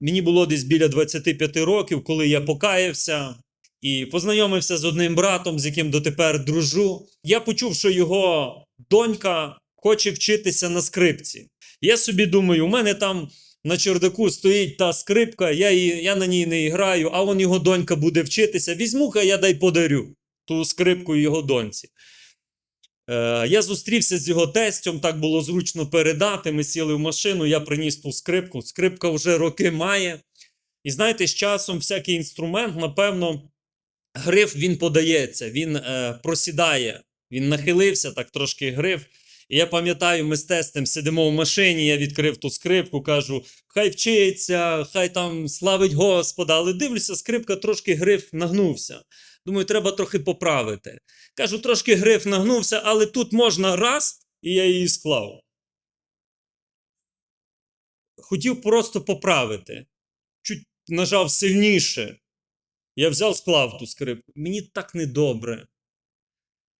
Мені було десь біля 25 років, коли я покаявся і познайомився з одним братом, з яким дотепер дружу. Я почув, що його донька хоче вчитися на скрипці. Я собі думаю, у мене там на чердаку стоїть та скрипка, я, її, я на ній не граю, а он його донька буде вчитися. Візьму-ка я дай подарю ту скрипку його доньці. Е, я зустрівся з його тестем, так було зручно передати. Ми сіли в машину, я приніс ту скрипку. Скрипка вже роки має. І знаєте, з часом всякий інструмент, напевно, гриф він подається, він е, просідає, він нахилився так трошки гриф. І я пам'ятаю, ми з тестем сидимо в машині, я відкрив ту скрипку, кажу, хай вчиться, хай там славить Господа. Але дивлюся, скрипка трошки гриф нагнувся. Думаю, треба трохи поправити. Кажу, трошки гриф нагнувся, але тут можна раз, і я її склав. Хотів просто поправити. Чуть нажав сильніше. Я взяв, склав ту скрипку. Мені так недобре.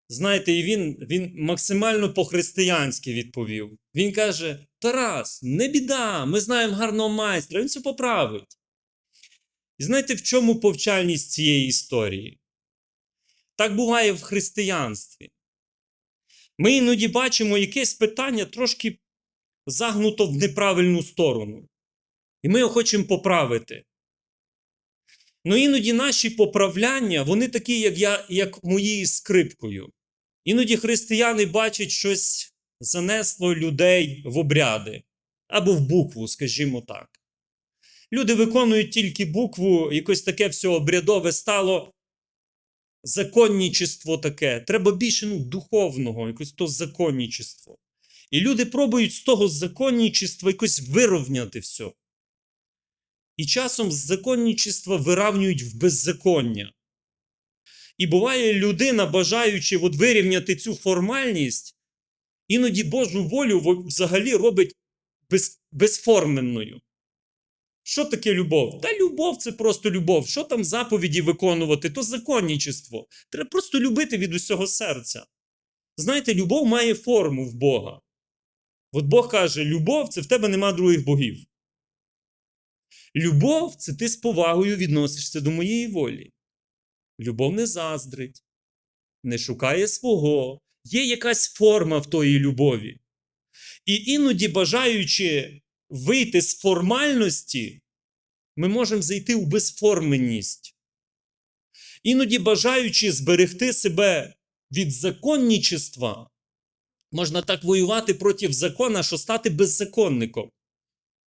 Знаєте, і він, він максимально по-християнськи відповів. Він каже: Тарас, не біда, ми знаємо гарного майстра, він все поправить. І знаєте, в чому повчальність цієї історії? Так буває в християнстві. Ми іноді бачимо якесь питання трошки загнуто в неправильну сторону. І ми його хочемо поправити. Ну іноді наші поправляння, вони такі, як я, як моєю скрипкою. Іноді християни бачать щось занесло людей в обряди або в букву, скажімо так. Люди виконують тільки букву, якось таке все обрядове стало законнічество таке. Треба більше ну, духовного, якось то законнічество. І люди пробують з того законнічества якось вирівняти все. І часом з законнічества виравнюють в беззаконня. І буває людина, бажаючи от вирівняти цю формальність, іноді Божу волю взагалі робить без, безформенною. Що таке любов? Та любов це просто любов. Що там заповіді виконувати? То законнічество. Треба просто любити від усього серця. Знаєте, любов має форму в Бога. От Бог каже: любов це в тебе нема других богів. Любов це ти з повагою відносишся до моєї волі. Любов не заздрить, не шукає свого. Є якась форма в тої любові. І іноді, бажаючи вийти з формальності, ми можемо зайти у безформенність. Іноді, бажаючи зберегти себе від законнічества, можна так воювати проти закона, що стати беззаконником.